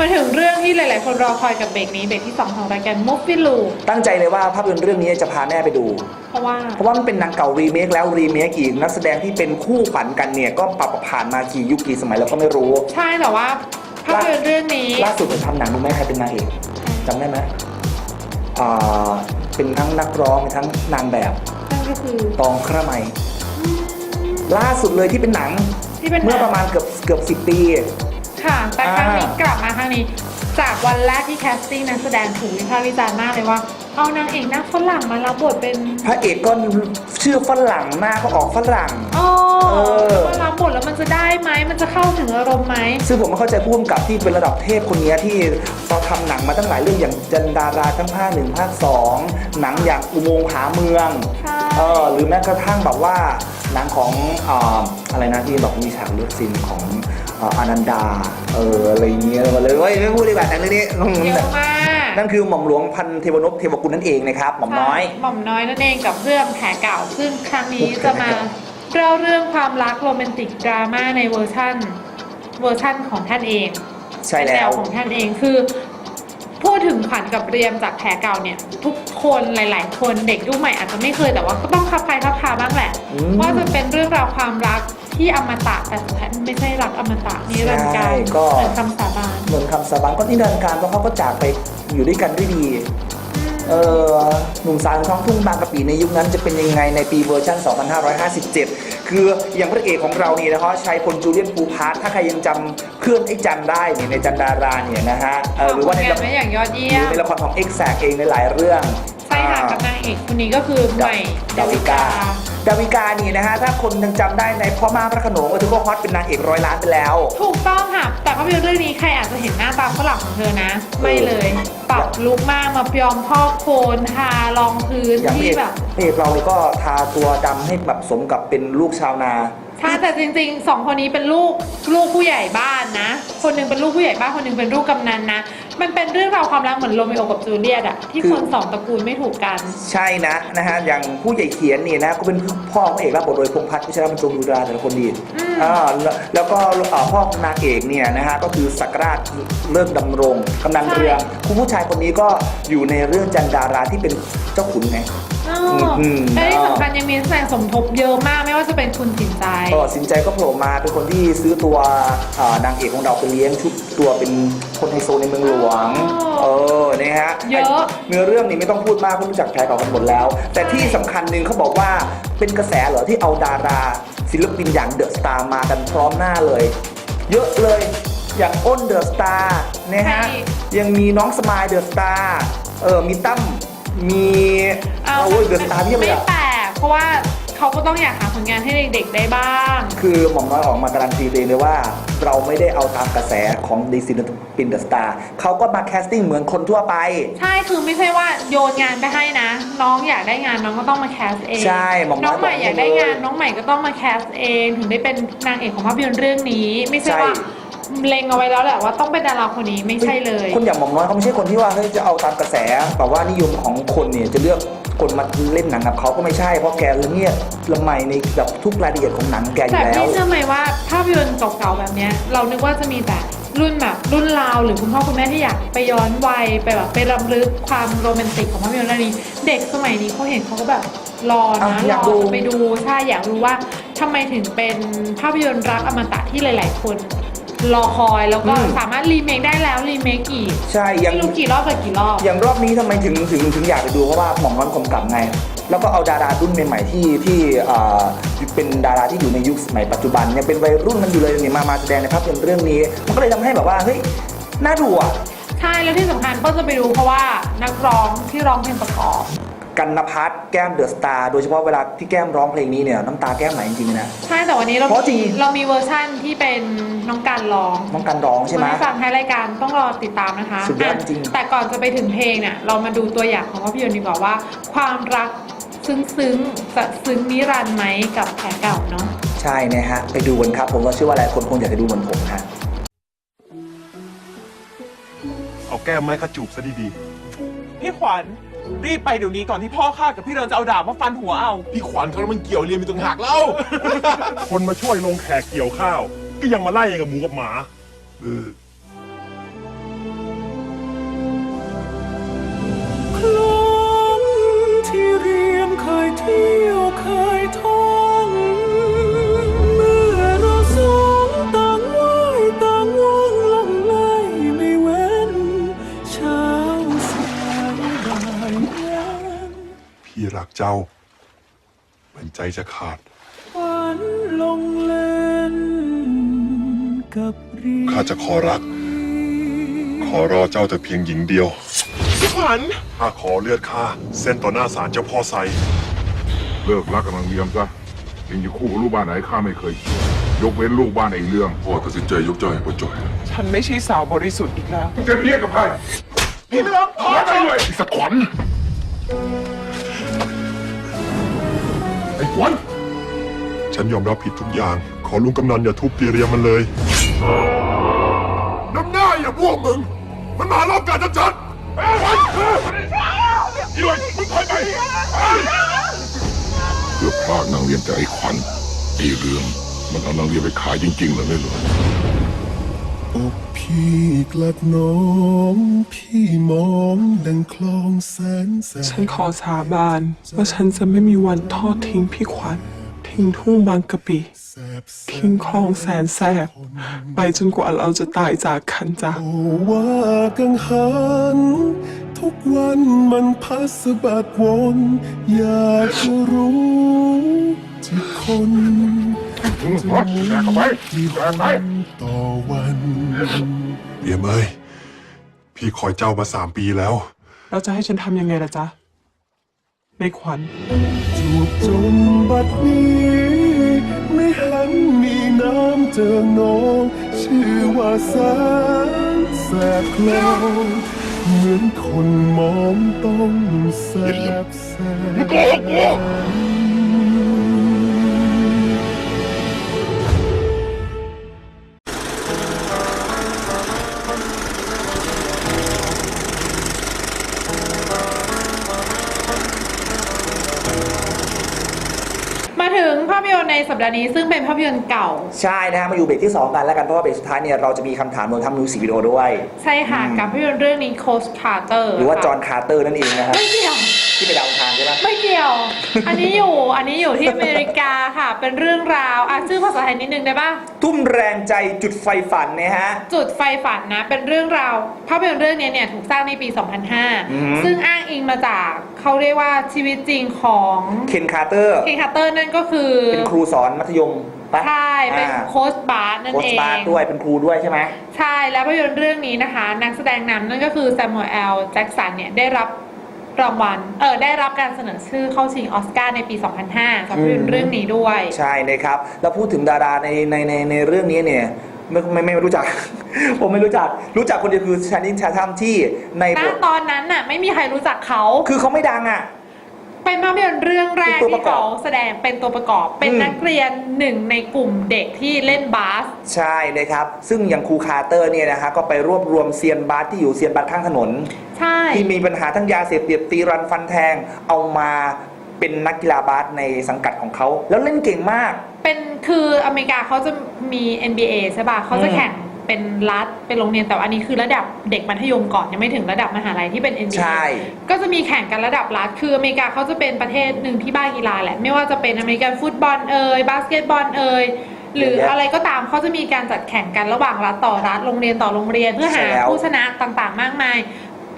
มาถึงเรื่องที่หลาย ๆ คนรอคอยกับเบรกนี้เบรกที่ 2 ของรายการ Movie l o o ตั้งใจเลยว่าภาพยนตร์เรื่องนี้จะพาแม่ไปดู เพราะว่าเพราะว่ามันเป็นหนังเก่ารีเมคแล้วรีเมคอีกนักแสดงที่เป็นคู่ฝันกันเนี่ยก็ปรับผ่านมากี่ยุคกี่สมัยเราก็ไม่รู้ ใช่แต่ว่าภาพยนตร์เรื่องนี้ล่าสุดผมทำหนังดูไหมใครเป็นนางเอกจำได้ไหมอ่าเป็นทั้งนักร้องทั้งนางแบบนั่นก็คือตองคระไหมล่าสุดเลยที่เป็นหนังที่เป็นหนังเมื่อประมาณเกือบเกือบสิบปี ค่ะ แต่ครั้งนี้อ่ากลับมาครั้งนี้ จากวันแรกที่แคสติ้งนักแสดงถูกวิพากษ์วิจารณ์มากเลยว่า เอานางเอกหน้าฝรั่งมารับบทเป็นพระเอกก็ชื่อฝรั่งหน้าก็ออกฝรั่ง อ๋อเออ มารับบทแล้วมันจะได้ไหมมันจะเข้าถึงอารมณ์ไหม ซึ่งผมไม่เข้าใจผู้กำกับที่เป็นระดับเทพคนนี้ที่ตอนทำหนังมาตั้งหลายเรื่องอย่างจันดาราทั้งภาคหนึ่งภาคสองหนังอย่างอุโมงค์ผาเมืองใช่เออหรือแม้กระทั่งแบบว่าหนังของอ่าอะไรนะที่แบบมีฉากเลือกซีนของ อ่าอนันดา เอออะไรเงี้ยมาเลยเว้ยไม่พูดดีกว่าหนังเรื่องนี้อืมเยอะมากนั่นคือหม่อมหลวงพันเทวนพเทวกุลนั่นเองนะครับหม่อมน้อย หม่อมน้อยนั่นเองกับเรื่องแผลเก่าซึ่งครั้งนี้จะมาเล่าเรื่องความรักโรแมนติกดราม่าในเวอร์ชั่นเวอร์ชั่นของท่านเองใช่เป็นแล้นวของท่านเองคือพูดถึงขวัญกับเรียมจากแผลเก่าเนี่ย ทุกคนหลาย ๆ คนเด็กยุคใหม่อาจจะไม่เคยแต่ว่าก็ต้องคับใครคับคาบ้างแหละอืมว่าจะเป็นเรื่องราวความรัก ที่อมตะแต่สุดท้ายมันไม่ใช่รักอมตะนิรันดร์การใช่ก็ เหมือนคำสาบานเหมือนคำสาบานก็นิรันดร์การเพราะเขาก็จากไปอยู่ด้วยกันด้วยดี เออหนุ่มสาวท้องทุ่งบางกะปิในยุคนั้นจะเป็นยังไงในปีเวอร์ชัน 2557 คืออย่างพระเอกของเรานี่นะครับชัยพลจูเลียนภูพาร์ทถ้าใครยังจำเพื่อนไอ้จันได้เนี่ยในจันดาราเนี่ยนะฮะเออหรือว่าในทำผลละงานไว้อย่างยอดหเยี่รืยอมในละครของเอ็กแซกเองในหลายเรื่อง ใช่ค่ะกับนางเอกคนนี้ก็คือใหม่ดาวิกา ดาวิกา นี่นะฮะถ้าคนยังจำได้ในพ่อมาพระโขนงก็ถือว่าฮอตเป็นนางเอกร้อยล้านไปแล้ว ถูกต้องค่ะ แต่ภาพยนตร์เรื่องนี้ใครอาจจะเห็นหน้าตาฝรั่งของเธอนะ ไม่เลย ปรับลุคมากมาพยอมพอกโคนทารองพื้นอย่างพระที่เอกแบบพระเอกเราเนี่ยก็ทาตัวดำให้แบบสมกับเป็นลูกชาวนา ใช่แต่จริงๆสองคนนี้เป็นลูกลูกผู้ใหญ่บ้านนะ คนหนึงเป็นลูกผู้ใหญ่บ้านคนหนึงเป็นลูกกำนันนะ มันเป็นเรื่องราวความรักเหมือนโรมิโอกับจูเลียตอะที่คือคนสองตระกูลไม่ถูกกัน ใช่นะนะฮะอย่างผู้ใหญ่เขียนนี่นะก็เป็นพ่อของพระเอกรับบทโดยพงษ์พัฒน์พิชรบรรจงดูดาแต่ละคนดีอืมอ่าแล้วแล้วก็เอ่อพ่อของนางเอกเนี่ยนะฮะก็คือสักราชเลิกดำรงกำนันเรืองคุณผู้ชายคนนี้ก็อยู่ในเรื่องจันดาราที่เป็นเจ้าขุนไงอ๋อ อมและที่สำคัญยังมีนักแสดงสมทบเยอะมากไม่ว่าจะเป็นคุณสินใจ ก็สินใจก็โผล่มาเป็นคนที่ซื้อตัวเอ่อนางเอกของเราไปเลี้ยงชุดตัวเป็นคนไฮโซในเมืองหลวงเออนะฮะเยอะ เนื้อเรื่องนี้ไม่ต้องพูดมากเพราะรู้จักแผลเก่ากันหมดแล้ว แต่ที่สำคัญหนึ่งเขาบอกว่าเป็นกระแสเหรอที่เอาดาราศิลปินอย่างเดอะสตาร์มากันพร้อมหน้าเลย เยอะเลยอย่างอ้นเดอะสตาร์นะฮะใช่ ยังมีน้องสมายเดอะสตาร์เออมีตั้ม มีเอาโอ้ยเดอะสตาร์เพียบเลยไม่อะแปลกเพราะว่าเขาก็ต้องอยากหาผลงานให้เด็กๆได้บ้าง คือหม่อมน้อยออกมาการันตีตัวเองเลยว่า เราไม่ได้เอาตามกระแสของดีซีปินเดอะสตาร์เขาก็มาแคสติ้งเหมือนคนทั่วไป ใช่คือไม่ใช่ว่าโยนงานไปให้นะ น้องอยากได้งานน้องก็ต้องมาแคสเองใช่หม่อมน้อยน้องใหม่บอกอยากได้เลยงานน้องใหม่ก็ต้องมาแคสเอง ถึงได้เป็นนางเอกของภาพยนตร์เรื่องนี้ ไม่ใช่ใช่ ว่า เล็งเอาไว้แล้วแหละว่าต้องเป็นดาราคนนี้ไม่ใช่เลยคนอย่างหม่อมน้อยเขาไม่ใช่คนที่ว่าเฮ้ยจะเอาตามกระแสแบบว่านิยมของคนเนี่ยจะเลือกคนมาเล่นหนังกับเขาก็ไม่ใช่เพราะแกละเมียดละไมในแบบทุกรายละเอียดของหนังแกอแต่ยู่แล้ว พี่เชื่อไหมว่าภาพยนตร์เก่าๆแบบเนี้ยเรานึกว่าจะมีแต่รุ่นแบบรุ่นราวหรือคุณพ่อคุณแม่ที่อยากไปย้อนวัยไปแบบไปรำลึกความโรแมนติกของภาพยนตร์เรื่องนี้ เด็กสมัยนี้เขาเห็นเขาก็แบบรอนะอะอยากรดู อจะไปดูใช่อยากรู้ว่าทำไมถึงเป็นภาพยนตร์รักอมตะที่หลาย ๆ คน รอคอยแล้วก็อืม สามารถรีเมคได้แล้วรีเมคอีกใช่ยัง ไม่รู้กี่รอบต่อกี่รอบ อย่างรอบนี้ทำไมถึงถึงถึงอยากไปดูเพราะว่าหม่อมน้อยกำกับไง แล้วก็เอาดารารุ่นใหม่ๆที่ที่อ่าเป็นดาราที่อยู่ในยุคสมัยปัจจุบันยังเป็นวัยรุ่นมันอยู่เลยเนี่ยมามาแสดงในภาพยนตร์เรื่องนี้ มันก็เลยทำให้แบบว่าเฮ้ยน่าดูอะ ใช่แล้วที่สำคัญก็จะไปดูเพราะว่านักร้องที่ร้องเพลงประกอบ กันนพัฒน์แก้มเดอะสตาร์โดยเฉพาะเวลาที่แก้มร้องเพลงนี้เนี่ยน้ำตาแก้มไหลจริงๆนะ ใช่แต่วันนี้เราเพราะจริง เรามีเวอร์ชั่นที่เป็นน้องการร้องน้องกันร้องใช่ไหม คนที่ฟังท้ายรายการต้องรอติดตามนะคะสุดยอดอะจริง แต่ก่อนจะไปถึงเพลงเนี่ยเรามาดูตัวอย่างของภาพยนตร์ดีกว่าว่า ความรักซึ้งซึ้งๆจะซึ้งนิรันดร์ไหมกับแผลเก่าเนาะ ใช่นะฮะ ไปดูกันครับ ผมว่าเชื่อว่าหลายคนคงอยากจะดูเหมือนผมฮะ เอาแก้มไม้ขจูบซะดีพี่ขวัญ รีบไปเดี๋ยวนี้ก่อนที่พ่อข้ากับพี่เรินจะเอาดาบมาฟันหัวเอา พี่ขวัญเขาแล้วมันเกี่ยวเรียนมีต่งหักเล่า คนมาช่วยลงแขกเกี่ยวข้าว ก็ยังมาไล่กับหมูกับหมาคลองที่เรียมเคยเที่ยว เจ้าเหมือนใจจะขาด ฝันลงเล่นกับเรียข้าจะขอรัก ขอรอเจ้าแต่เพียงหญิงเดียว พี่ขวัญข้าขอเลือดข้าเส้นต่อหน้าศาลเจ้าพ่อไซเลิกรักกับนางเลียมซะเองจะคู่กับลูกบ้านไหนข้าไม่เคยเชื่อยกเว้นลูกบ้านไอ้เรื่องพ่อตัดสินใจยกเจ้าให้พ่อจ่อยฉันไม่ใช่สาวบริสุทธิ์อีกแล้ว จะเรียกกับใครพี่เลือกขอขอเถไปอะเลยไอ้สะขวัญไอ้ข วัน ฉันยอมรับผิดทุกอย่าง ขอลุงกำนันอย่าทุบตีเรียมันเลย น้ำหน้าอย่าพวกมึง มันมารอบการจัดๆไอ้ขวัญอีเลยมึงถอยไปเพื่อพลาดนางเรียนแต่ไอ้ขวัญไอ้เรื่อง มันเอานางเรียนไปขายจริงๆเลยไม่รู้อ กพี่กลัดน้อง พี่มองดังคลองแสนแสฉันขอสาบานว่าฉันจะไม่มีวันทอดทิ้งพี่ขวัญ ทิ้งทุ่งบางกะปิแสบแสทิ้งคลองแสนแสบ ไปจนกว่าเราจะตายจากกันจ้ะโอ้ว่ากังหัน ทุกวันมันพัสะบัดวน อยากจะรู้ที่คนมึงฮะ แบกเข้าไปกี่แบกไปต่อวันเรียมเอ้ยพี่คอยเจ้ามาสามปีแล้วเราจะให้ฉันทำยังไงล่ะจ๊ะ ในขวัญจูบจนบัดนี้ ไม่หันมีน้ำเจอน้องชื่อว่าแสนแสบคลองเหมือนคนมองต้องแสบแสบ ดาห์นี้ซึ่งเป็นภาพยนตร์เก่า ใช่นะฮะมาอยู่เบรกที่ 2 กันแล้วกัน เพราะว่าเบรกสุดท้ายเนี่ยเราจะมีคำถามรวมทั้งมิวสิกวิดีโอด้วย ใช่ค่ะ กับภาพยนตร์เรื่องนี้โคสคาร์เตอร์หรือว่าจอห์นคาร์เตอร์นั่นเองนะครับไม่เกี่ยว ที่ไปดาวอังคาร ใช่ไหมไม่เกี่ยว อันนี้อยู่ อันนี้อยู่ที่อเมริกาค่ะ เป็นเรื่องราวอะชื่อภาษาไทยนิดนึงได้ปะทุ่มแรงใจจุดไฟฝันนะฮะ จุดไฟฝันนะ เป็นเรื่องราวภาพยนตร์เรื่องนี้เนี่ยถูกสร้างในปีอือฮึ2005 ซึ่งอ้างอิงมาจากเขาเรียกว่าชีวิตจริงของเคนคาร์เตอร์เคนคาร์เตอร์นั่นก็คือ เป็นครูสอนมัธยมปะใช่ เป็นอ่าโค้ชบาสนั่นโค้ชเองบาสด้วย เป็นครูด้วยใช่ไหม ใช่ แล้วภาพยนตร์เรื่องนี้นะคะ นักแสดงนำนั่นก็คือแซมมูเอลแจ็กสันเนี่ยได้รับ รางวัลเออได้รับการเสนอชื่อเข้าชิงออสการ์ในปี 2005กับภาพยนตร์เรื่องนี้ด้วย ใช่นะครับ แล้วพูดถึงดาราในในในในเรื่องนี้เนี่ย ไม่ไม่ไม่รู้จัก ผมไม่รู้จักรู้จักคนเดียวคือชานินชาทัมที่ในณบทตอนนั้นน่ะไม่มีใครรู้จักเขา คือเขาไม่ดังอะ เป็นภาพยนตร์เรื่องแรกเป็นตัวปที่ระกอบเขาแสดงเป็นตัวประกอบ เป็นอืมนักเรียนหนึ่งในกลุ่มเด็กที่เล่นบาส ใช่นะครับ ซึ่งอย่างครูคาร์เตอร์เนี่ยนะฮะก็ไปรวบรวมเซียนบาสที่อยู่เซียนบาสข้างถนนใช่ที่มีปัญหาทั้งยาเสพติดตีรันฟันแทงเอามาเป็นนักกีฬาบาสในสังกัดของเขา แล้วเล่นเก่งมาก เป็นคืออเมริกาเขาจะมี NBA ใช่ป่ะเขาจะอืมแข่ง เป็นรัฐเป็นโรงเรียนแต่ว่าอันนี้คือระดับเด็กมัธยมก่อนยังไม่ถึงระดับมหาลัยที่เป็น NBA ใช่ ก็จะมีแข่งกันระดับรัฐคืออเมริกาเขาจะเป็นประเทศหนึ่งที่บ้ากีฬาแหละไม่ว่าจะเป็นอเมริกันฟุตบอลเอ่ยบาสเกตบอลเอ่ยหรือเยอะแยะอะไรก็ตามเขาจะมีการจัดแข่งกันระหว่างรัฐต่อรัฐโรงเรียนต่อโรงเรียนเพื่อหาใช่แล้ว ผู้ชนะต่างๆ มากมาย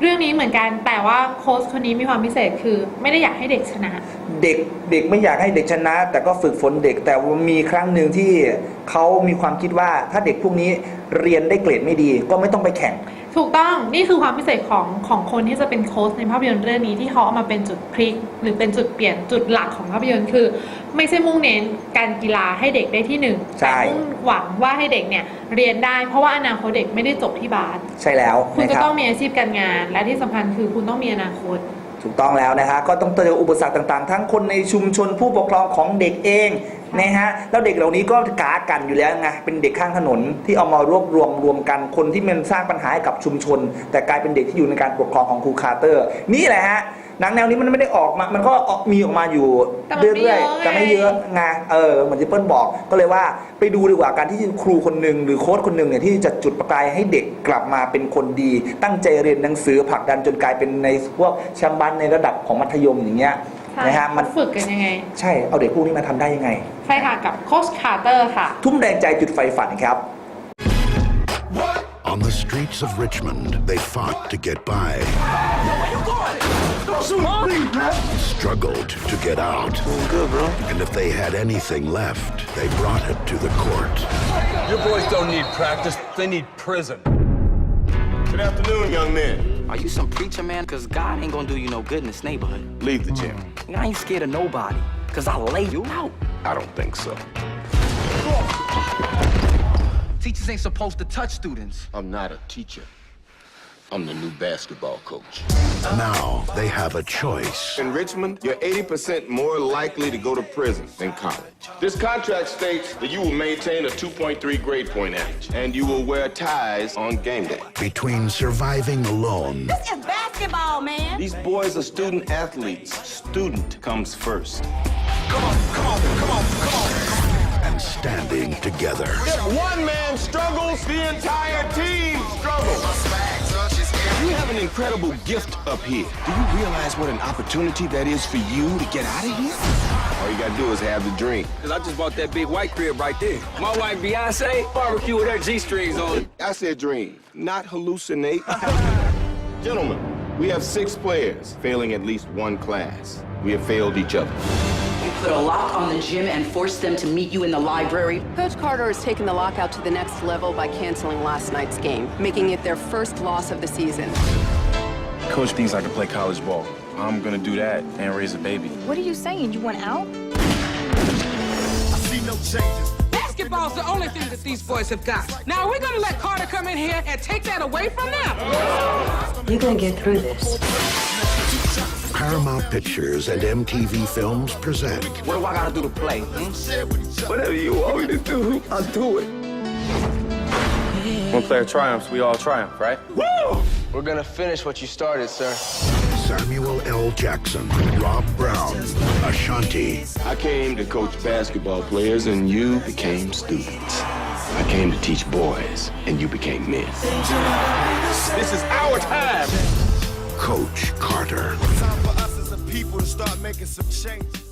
เรื่องนี้เหมือนกันแต่ว่าโค้ชคนนี้มีความพิเศษคือ ไม่ได้อยากให้เด็กชนะ เด็กเด็กไม่อยากให้เด็กชนะ แต่ก็ฝึกฝนเด็กแต่มีครั้งหนึ่งที่เขามีความคิดว่าถ้าเด็กพวกนี้เรียนได้เกรดไม่ดี ก็ไม่ต้องไปแข่ง ถูกต้องนี่คือความพิเศษของของคนที่จะเป็นโค้ชในภาพยนตร์เรื่องนี้ที่เขาเอามาเป็นจุดพลิก หรือเป็นจุดเปลี่ยนจุดหลักของภาพยนตร์คือ ไม่ใช่มุ่งเน้นการกีฬาให้เด็กได้ที่หนึ่งใช่ แต่มุ่งหวังว่าให้เด็กเนี่ยเรียนได้ เพราะว่าอนาคตเด็กไม่ได้จบที่บาสใช่แล้วคุณนะจะครับ ต้องมีอาชีพการงาน และที่สำคัญคือคุณต้องมีอนาคต ถูกต้องแล้วนะฮะก็ต้องเจออุปสรรคต่างๆ ทั้งคนในชุมชนผู้ปกครองของเด็กเอง นะฮะแล้วเด็กเหล่านี้ก็กากันอยู่แล้วไงเป็นเด็กข้างถนนที่เอามารวบรวมรวมกันคนที่มันสร้างปัญหาให้กับชุมชน แต่กลายเป็นเด็กที่อยู่ในการปกครองของครูคาร์เตอร์ นี่แหละฮะหนังแนวนี้มันไม่ได้ออกมา มันก็ออกมีออกมาอยู่แต่มันไม่เรื่อยเยอะๆไงแต่ไม่เยอะไง เออ เหมือนที่เปิ้ลบอก ก็เลยว่าไปดูดีกว่าการที่ครูคนหนึ่งหรือโค้ชคนหนึ่งเนี่ยที่จะจุดประกายให้เด็กกลับมาเป็นคนดี ตั้งใจเรียนหนังสือผลักดันจนกลายเป็นในพวกแชมป์บันในระดับของมัธยมอย่างเงี้ยใช่ นะฮะมันเขาฝึกกันยังไง ใช่เอาเด็กพวกนี้มาทำได้ยังไง ใช่ค่ะกับโค้ชคาร์เตอร์ค่ะ ทุ่มแรงใจจุดไฟฝันครับ On the streets of Richmond, they fought to get by. Struggled to get out. Good, bro. And if they had anything left, they brought it to the court. Your boys don't need practice, they need prison. Good afternoon, young man. Are you some preacher, man? Cause God ain't gonna do you no good in this neighborhood. Leave the gym. I ain't scared of nobody. Cause I lay you out. I don't think so. Teachers ain't supposed to touch students. I'm not a teacher. I'm the new basketball coach. Now they have a choice. In Richmond, you're 80% more likely to go to prison than college. This contract states that you will maintain a 2.3 grade point average, and you will wear ties on game day. Between surviving alone It's basketball, man. These boys are student athletes. Student comes first. Come on, come on, come on, come and standing together. If one man struggles, the entire team struggles. You have an incredible gift up here. Do you realize what an opportunity that is for you to get out of here? All you gotta do is have the dream. Cause I just bought that big white crib right there. My wife Beyonce barbecue with her G-strings on. I said dream, not hallucinate. Gentlemen, we have six players failing at least one class. We have failed each other. You put a lock on the gym and force them to meet you in the library. Coach Carter has taken the lockout to the next level by canceling last night's game, making it their first loss of the season. Coach thinks I can play college ball. I'm gonna do that and raise a baby. What are you saying? You want out? I see no changes. Basketball's the only thing that these boys have got. Now, we're gonna let Carter come in here and take that away from them. You're gonna get through this. Paramount Pictures and MTV Films present What do I gotta do to play? hmm? Whatever you want me to do, I'll do it. One player triumphs, we all triumph, right? Woo! We're gonna finish what you started, sir. Samuel L. Jackson, Rob Brown, Ashanti, I came to coach basketball players, and you became students. I came to teach boys, and you became men. This is our time. Coach Carter. Time for us as a people to start making some changes.